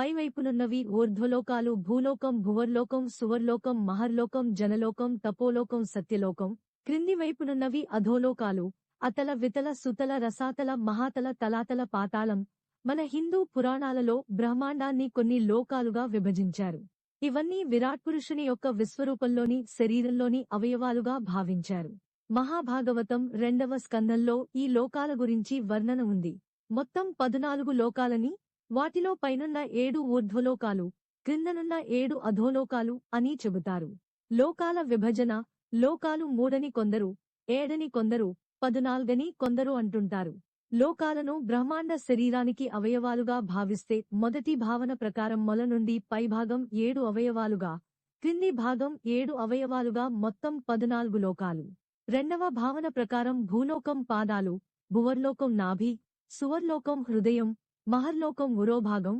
పైవైపునున్నవి ఊర్ధ్వలోకాలు భూలోకం భువర్లోకం సువర్లోకం మహర్లోకం జనలోకం తపోలోకం సత్యలోకం. క్రింది వైపునున్నవి అధోలోకాలు అతల వితల సుతల రసాతల మహాతల తలాతల పాతాళం. మన హిందూ పురాణాలలో బ్రహ్మాండాన్ని కొన్ని లోకాలుగా విభజించారు. ఇవన్నీ విరాట్ పురుషుని యొక్క విశ్వరూపంలోని శరీరంలోని అవయవాలుగా భావించారు. మహాభాగవతం రెండవ స్కందంలో ఈ లోకాల గురించి వర్ణన ఉంది. మొత్తం పదునాలుగు లోకాలని వాటిలో పైనున్న ఏడు ఊర్ధ్వలోకాలు క్రిందనున్న ఏడు అధోలోకాలు అని చెబుతారు. లోకాల విభజన లోకాలు మూడని కొందరు ఏడని కొందరు పదునాల్గని కొందరు అంటుంటారు. లోకాలను బ్రహ్మాండ శరీరానికి అవయవాలుగా భావిస్తే మొదటి భావన ప్రకారం మొల నుండి పైభాగం ఏడు అవయవాలుగా క్రింది భాగం ఏడు అవయవాలుగా మొత్తం పదునాలుగు లోకాలు. రెండవ భావన ప్రకారం భూలోకం పాదాలు భువర్లోకం నాభి సువర్లోకం హృదయం మహర్లోకం ఉరోభాగం